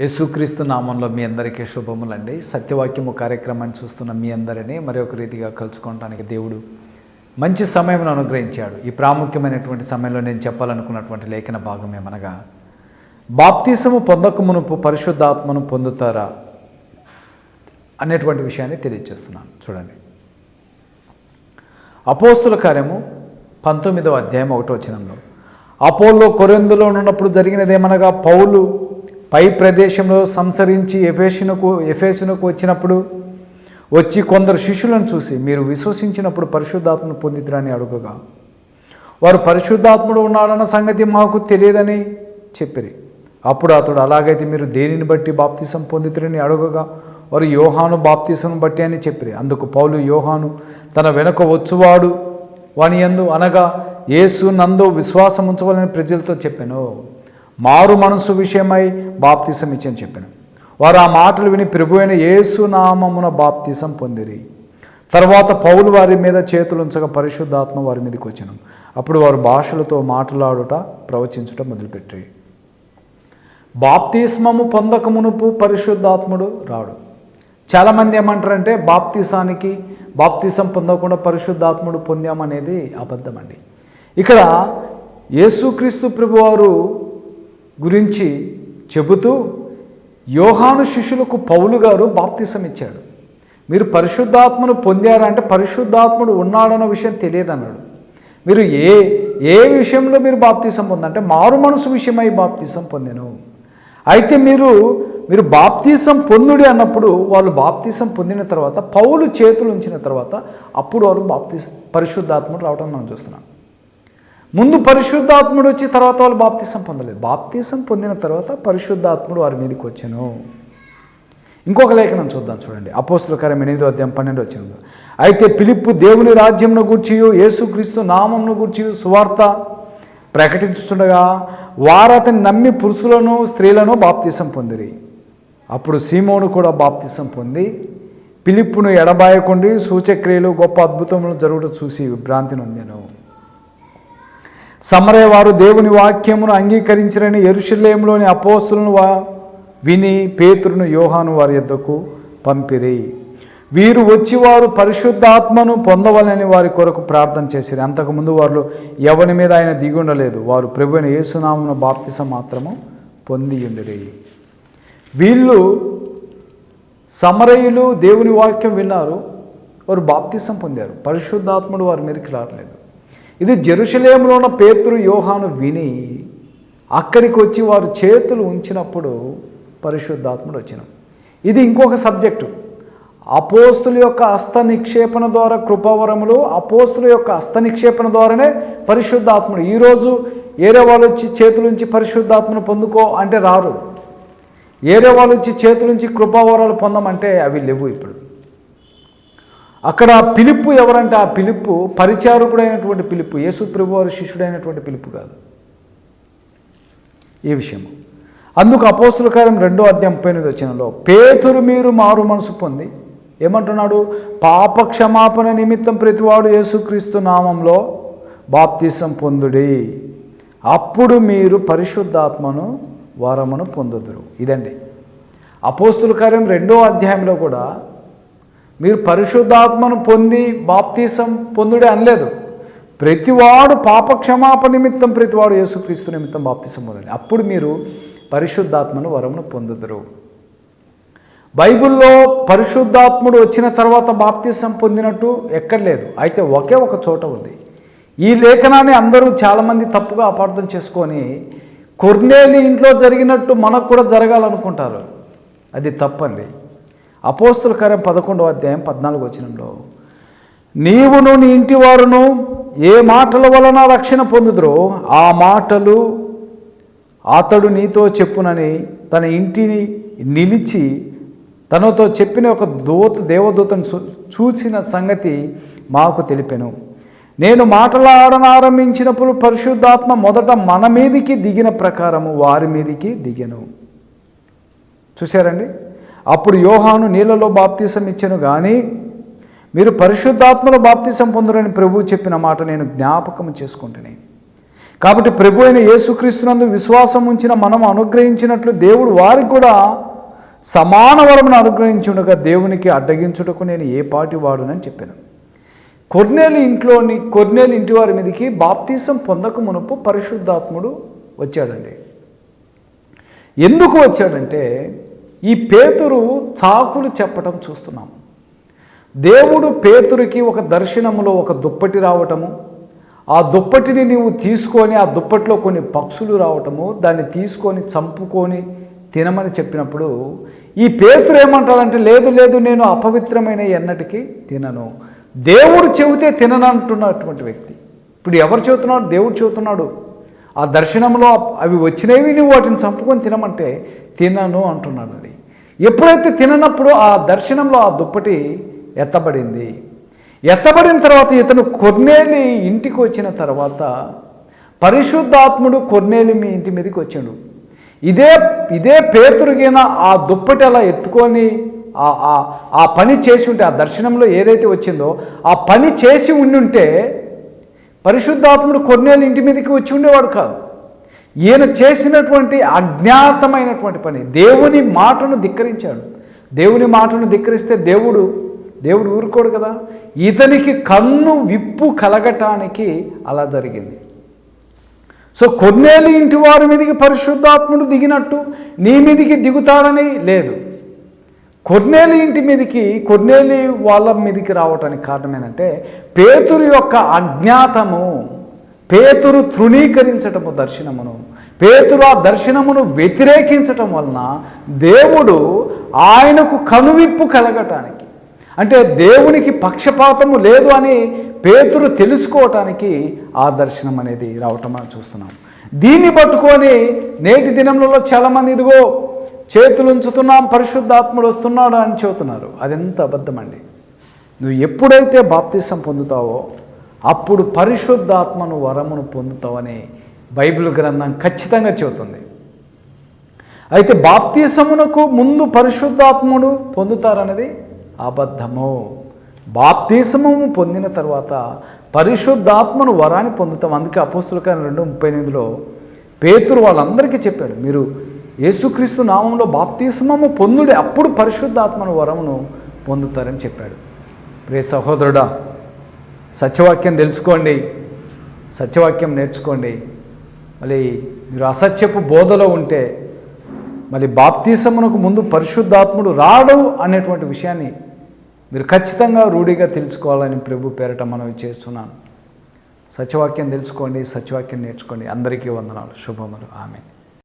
యేసుక్రీస్తు నామంలో మీ అందరికీ శుభములండి. సత్యవాక్యము కార్యక్రమాన్ని చూస్తున్న మీ అందరినీ మరి ఒక రీతిగా కలుసుకోవడానికి దేవుడు మంచి సమయం అనుగ్రహించాడు. ఈ ప్రాముఖ్యమైనటువంటి సమయంలో నేను చెప్పాలనుకున్నటువంటి లేఖన భాగం ఏమనగా బాప్తీసము పొందక మునుపు పరిశుద్ధాత్మను పొందుతారా అనేటువంటి విషయాన్ని తెలియజేస్తున్నాను చూడండి. అపోస్తుల కార్యము పంతొమ్మిదవ అధ్యాయం ఒకటో వచనంలో అపోల్లో కొరెందులో ఉన్నప్పుడు జరిగినదేమనగా పౌలు పై ప్రదేశంలో సంసరించి ఎఫేషునకు ఎఫేసునకు వచ్చినప్పుడు వచ్చి కొందరు శిష్యులను చూసి మీరు విశ్వసించినప్పుడు పరిశుద్ధాత్మను పొందితురని అడుగగా వారు పరిశుద్ధాత్ముడు ఉన్నాడన్న సంగతి మాకు తెలియదని చెప్పిరి. అప్పుడు అతడు అలాగైతే మీరు దేనిని బట్టి బాప్తిసం పొందితురని అడుగగా వారు యోహాను బాప్తిసం బట్టి అని చెప్పిరి. అందుకు పౌలు యోహాను తన వెనుక వచ్చువాడు వాని యందు అనగా యేసు నందు విశ్వాసం ఉంచవాలని ప్రజలతో చెప్పాను. మారు మనసు విషయమై బాప్తిసం ఇచ్చని చెప్పాను. వారు ఆ మాటలు విని ప్రభు అయిన యేసు నామమున బాప్తిసం పొందిరి. తర్వాత పౌలు వారి మీద చేతులు ఉంచగా పరిశుద్ధాత్మ వారి మీదకి వచ్చాను. అప్పుడు వారు భాషలతో మాట్లాడుట ప్రవచించుట మొదలుపెట్టి బాప్తిస్మము పొందక మునుపు పరిశుద్ధాత్ముడు రాడు. చాలామంది ఏమంటారంటే బాప్తిసానికి బాప్తిసం పొందకుండా పరిశుద్ధాత్ముడు పొందామనేది అబద్ధమండి. ఇక్కడ యేసుక్రీస్తు ప్రభువారు గురించి చెబుతూ యోహాను శిష్యులకు పౌలు గారు బాప్తిసం ఇచ్చాడు. మీరు పరిశుద్ధాత్మను పొందారా? అంటే పరిశుద్ధాత్ముడు ఉన్నాడన్న విషయం తెలియదన్నాడు. మీరు ఏ ఏ విషయంలో మీరు బాప్తీసం పొందంటే మారు మనసు విషయమై బాప్తీసం పొందాను. అయితే మీరు మీరు బాప్తీసం పొందుడి అన్నప్పుడు వాళ్ళు బాప్తీసం పొందిన తర్వాత పౌలు చేతులు ఉంచిన తర్వాత అప్పుడు వారు బాప్తీసం పరిశుద్ధాత్ముడు రావడం మనం చూస్తున్నాం. ముందు పరిశుద్ధాత్ముడు వచ్చి తర్వాత వాళ్ళు బాప్తీసం పొందలేదు. బాప్తీసం పొందిన తర్వాత పరిశుద్ధాత్ముడు వారి మీదకి వచ్చాను. ఇంకొక లేఖనం చూద్దాం చూడండి. అపోస్తులకరం ఎనిమిదో అధ్యాయం పన్నెండు వచ్చింది అయితే పిలుపు దేవుని రాజ్యంను గూర్చియు యేసుక్రీస్తు నామంను గూర్చియు సువార్త ప్రకటించుండగా వారు అతని నమ్మి పురుషులను స్త్రీలను బాప్తీసం పొందిరి. అప్పుడు సీమోను కూడా బాప్తీసం పొంది పిలుపును ఎడబాయకుండి సూచక్రియలు గొప్ప అద్భుతములు జరుగుట చూసి విభ్రాంతి నొందాను. సమరయ వారు దేవుని వాక్యమును అంగీకరించరని ఎరుషలేంలోని అపోస్తులను వా విని పేతురును యోహాను వారి యొద్దకు పంపిరి. వీరు వచ్చి వారు పరిశుద్ధాత్మను పొందవలని వారి కొరకు ప్రార్థన చేసిరి. అంతకుముందు వారు ఎవరి మీద ఆయన దిగి ఉండలేదు. వారు ప్రభుని యేసునామను బాప్తిసం మాత్రము పొంది ఉండిరి వీళ్ళు సమరయులు దేవుని వాక్యం విన్నారు. వారు బాప్తిసం పొందారు. పరిశుద్ధాత్ముడు వారి మీదకి రావట్లేదు. ఇది జెరూసలేంలో ఉన్న పేతురు యోహాను విని అక్కడికి వచ్చి వారు చేతులు ఉంచినప్పుడు పరిశుద్ధాత్ముడు వచ్చిన. ఇది ఇంకొక సబ్జెక్టు. అపోస్తుల యొక్క హస్త నిక్షేపణ ద్వారా కృపావరములు అపోస్తుల యొక్క హస్త నిక్షేపణ ద్వారానే పరిశుద్ధాత్ముడు. ఈరోజు ఏరే వాళ్ళు వచ్చి చేతులుంచి పరిశుద్ధాత్మను పొందుకో అంటే రారు. ఏరే వాళ్ళు వచ్చి చేతుల నుంచి కృపావరాలు పొందమంటే అవి లేవు ఇప్పుడు. అక్కడ పిలుపు ఎవరంటే ఆ పిలుపు పరిచారకుడైనటువంటి పిలుపు యేసు ప్రభువారి శిష్యుడైనటువంటి పిలుపు కాదు. ఈ విషయము? అందుకు అపోస్తుల కార్యం రెండో అధ్యాయం ముప్పై ఎనిమిది వచ్చినలో పేతురు మీరు మారు మనసు పొంది ఏమంటున్నాడు? పాప క్షమాపణ నిమిత్తం ప్రతివాడు యేసుక్రీస్తు నామంలో బాప్తీసం పొందుడి. అప్పుడు మీరు పరిశుద్ధాత్మను వరమును పొందుదురు. ఇదండి. అపోస్తుల కార్యం రెండో అధ్యాయంలో కూడా మీరు పరిశుద్ధాత్మను పొంది బాప్తీసం పొందుడే అనలేదు. ప్రతివాడు పాపక్షమాప నిమిత్తం ప్రతివాడు యేసుక్రీస్తు నిమిత్తం బాప్తీసం పొందండి అప్పుడు మీరు పరిశుద్ధాత్మను వరమును పొందుదురు. బైబిల్లో పరిశుద్ధాత్ముడు వచ్చిన తర్వాత బాప్తీసం పొందినట్టు ఎక్కడ లేదు. అయితే ఒకే ఒక చోట ఉంది. ఈ లేఖనాన్ని అందరూ చాలామంది తప్పుగా అపార్థం చేసుకొని కొర్నేలి ఇంట్లో జరిగినట్టు మనకు కూడా జరగాలనుకుంటారు. అది తప్పండి. అపోస్తుల కార్యం పదకొండవ అధ్యాయం పద్నాలుగు వచనంలో నీవును నీ ఇంటి వారును ఏ మాటల వలన రక్షణ పొందుదురో ఆ మాటలు అతడు నీతో చెప్పునని తన ఇంటిని నిలిచి తనతో చెప్పిన ఒక దూత దేవదూతను చూ- చూసిన సంగతి మాకు తెలిపెను. నేను మాటలాడనారంభించినప్పుడు పరిశుద్ధాత్మ మొదట మన మీదికి దిగిన ప్రకారము వారి మీదికి దిగను. చూశారండి? అప్పుడు యోహాను నీళ్ళలో బాప్తీసం ఇచ్చాను కానీ మీరు పరిశుద్ధాత్మలో బాప్తీసం పొందరని ప్రభువు చెప్పిన మాట నేను జ్ఞాపకం చేసుకుంటుని. కాబట్టి ప్రభు అయిన యేసుక్రీస్తునందు విశ్వాసం ఉంచిన మనం అనుగ్రహించినట్లు దేవుడు వారికి కూడా సమాన వరమును అనుగ్రహించుండగా దేవునికి అడ్డగించుటకు నేను ఏ పాటి వాడునని చెప్పాను. కొర్నేలు ఇంట్లోని కొర్నేలు ఇంటి వారి మీదకి బాప్తీసం పొందక మునుపు పరిశుద్ధాత్ముడు వచ్చాడండి. ఎందుకు వచ్చాడంటే ఈ పేతురు చాకులు చెప్పటం చూస్తున్నాం. దేవుడు పేతురికి ఒక దర్శనములో ఒక దుప్పటి రావటము ఆ దుప్పటిని నీవు తీసుకొని ఆ దుప్పట్లో కొన్ని పక్షులు రావటము దాన్ని తీసుకొని చంపుకొని తినమని చెప్పినప్పుడు ఈ పేతురు ఏమంటాడంటే లేదు లేదు నేను అపవిత్రమైన ఎన్నటికీ తినను. దేవుడు చెబితే తిననంటున్నటువంటి వ్యక్తి. ఇప్పుడు ఎవరు చెబుతున్నాడు? దేవుడు చెబుతున్నాడు. ఆ దర్శనంలో అవి వచ్చినవి నువ్వు వాటిని చంపుకొని తినమంటే తినను అంటున్నాడండి ఎప్పుడైతే తిననప్పుడు ఆ దర్శనంలో ఆ దుప్పటి ఎత్తబడింది. ఎత్తబడిన తర్వాత ఇతను కొర్నేలి ఇంటికి వచ్చిన తర్వాత పరిశుద్ధాత్ముడు కొర్నేలి మీ ఇంటి మీదకి వచ్చాడు. ఇదే ఇదే పేతురుగిన ఆ దుప్పటి అలా ఎత్తుకొని ఆ పని చేసి ఉంటే ఆ దర్శనంలో ఏదైతే వచ్చిందో ఆ పని చేసి ఉండుంటే పరిశుద్ధాత్ముడు కొన్నేళ్ళు ఇంటి మీదకి వచ్చి ఉండేవాడు కాదు. ఈయన చేసినటువంటి అజ్ఞాతమైనటువంటి పని. దేవుని మాటను ధిక్కరించాడు. దేవుని మాటను ధిక్కరిస్తే దేవుడు దేవుడు ఊరుకోడు కదా? ఇతనికి కన్ను విప్పు కలగటానికి అలా జరిగింది. సో కొన్నేళ్ళు ఇంటి వారి మీదకి పరిశుద్ధాత్ముడు దిగినట్టు నీ మీదికి దిగుతాడని లేదు. కొన్నేలి ఇంటి మీదకి కొన్నేలి వాళ్ళ మీదకి రావటానికి కారణం ఏంటంటే పేతురు యొక్క అజ్ఞాతము పేతురు తృణీకరించటము దర్శనమును పేతురు ఆ దర్శనమును వ్యతిరేకించటం వలన దేవుడు ఆయనకు కనువిప్పు కలగటానికి అంటే దేవునికి పక్షపాతము లేదు అని పేతురు తెలుసుకోవటానికి ఆ దర్శనం అనేది రావటం మనం చూస్తున్నాం. దీన్ని పట్టుకొని నేటి దినంలో చాలామంది ఇదిగో చేతులు ఉంచుతున్నాం పరిశుద్ధాత్ముడు వస్తున్నాడు అని చెబుతున్నారు. అదెంత అబద్ధమండి. నువ్వు ఎప్పుడైతే బాప్తిసం పొందుతావో అప్పుడు పరిశుద్ధాత్మను వరమును పొందుతావని బైబిల్ గ్రంథం ఖచ్చితంగా చెబుతుంది. అయితే బాప్తీసమునకు ముందు పరిశుద్ధాత్ముడు పొందుతారనేది అబద్ధము. బాప్తీసము పొందిన తర్వాత పరిశుద్ధాత్మను వరాన్ని పొందుతాం. అందుకే అపోస్తుల కార్యం రెండు ముప్పై ఎనిమిదిలో పేతురు వాళ్ళందరికీ చెప్పాడు. మీరు యేసుక్రీస్తు నామంలో బాప్తీసమము పొందుడే అప్పుడు పరిశుద్ధాత్మను వరమును పొందుతారని చెప్పాడు. ప్రే సహోదరుడా సత్యవాక్యం తెలుసుకోండి సత్యవాక్యం నేర్చుకోండి. మళ్ళీ మీరు అసత్యపు బోధలో ఉంటే మళ్ళీ బాప్తీసమునకు ముందు పరిశుద్ధాత్ముడు రాడు అనేటువంటి విషయాన్ని మీరు ఖచ్చితంగా రూఢిగా తెలుసుకోవాలని ప్రభు పేరట మనం చేస్తున్నాను. సత్యవాక్యం తెలుసుకోండి సత్యవాక్యం నేర్చుకోండి. అందరికీ వందనాలు శుభములు. ఆమె